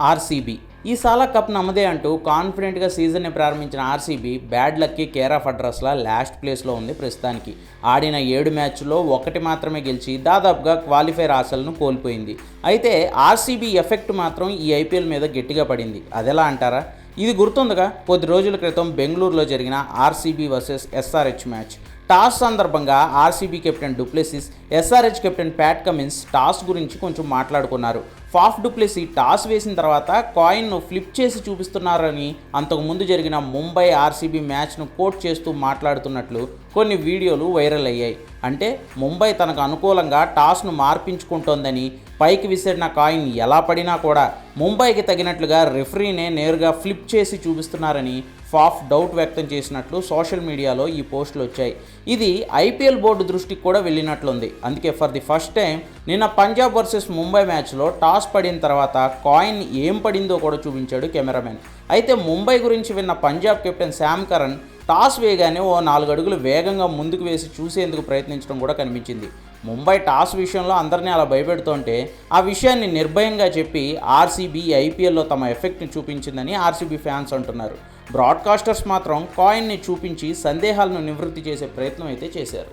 RCB. ఈ సాలా cup నమ్మదే అంటూ కాన్ఫిడెంట్గా సీజన్ని ప్రారంభించిన ఆర్సీబీ బ్యాడ్ లక్కి కేర్ ఆఫ్ అడ్రస్లా లాస్ట్ ప్లేస్లో ఉంది ప్రస్తుతానికి. ఆడిన ఏడు మ్యాచ్లో ఒకటి మాత్రమే గెలిచి దాదాపుగా క్వాలిఫైర్ ఆశలను కోల్పోయింది. అయితే ఆర్సీబీ ఎఫెక్ట్ మాత్రం ఈ ఐపీఎల్ మీద గట్టిగా పడింది. అదెలా అంటారా? ఇది గుర్తుందిగా? కొద్ది రోజుల క్రితం బెంగళూరులో జరిగిన RCB versus SRH match toss సందర్భంగా RCB captain du Plessis SRH captain Pat Cummins toss గురించి కొంచెం మాట్లాడుకున్నారు. ఫాఫ్ డూప్లెసి టాస్ వేసిన తర్వాత కాయిన్ను ఫ్లిప్ చేసి చూపిస్తున్నారని అంతకుముందు జరిగిన ముంబై ఆర్సీబీ మ్యాచ్ను కోట్ చేస్తూ మాట్లాడుతున్నట్లు కొన్ని వీడియోలు వైరల్ అయ్యాయి. అంటే ముంబై తనకు అనుకూలంగా టాస్ను మార్పించుకుంటోందని పైకి విసిరిన కాయిన్ ఎలా పడినా కూడా ముంబైకి తగినట్లుగా రెఫరీనే నేరుగా ఫ్లిప్ చేసి చూపిస్తున్నారని ఫాఫ్ డౌట్ వ్యక్తం చేసినట్లు సోషల్ మీడియాలో ఈ పోస్టులు వచ్చాయి. ఇది ఐపీఎల్ బోర్డు దృష్టికి కూడా వెళ్ళినట్లుంది. అందుకే ఫర్ ది ఫస్ట్ టైం నిన్న పంజాబ్ వర్సెస్ ముంబై మ్యాచ్లో టాస్ పడిన తర్వాత కాయిన్ ఏం పడిందో కూడా చూపించాడు కెమెరామెన్. అయితే ముంబై గురించి విన్న Punjab captain Sam Curran toss వేయగానే ఓ నాలుగు అడుగులు వేగంగా ముందుకు వేసి చూసేందుకు ప్రయత్నించడం కూడా కనిపించింది. ముంబై టాస్ విషయంలో అందరినీ అలా భయపెడుతుంటే ఆ విషయాన్ని నిర్భయంగా చెప్పి ఆర్సీబీ ఐపీఎల్లో తమ ఎఫెక్ట్ని చూపించిందని ఆర్సీబీ ఫ్యాన్స్ అంటున్నారు. బ్రాడ్కాస్టర్స్ మాత్రం కాయిన్ని చూపించి సందేహాలను నివృత్తి చేసే ప్రయత్నం అయితే చేశారు.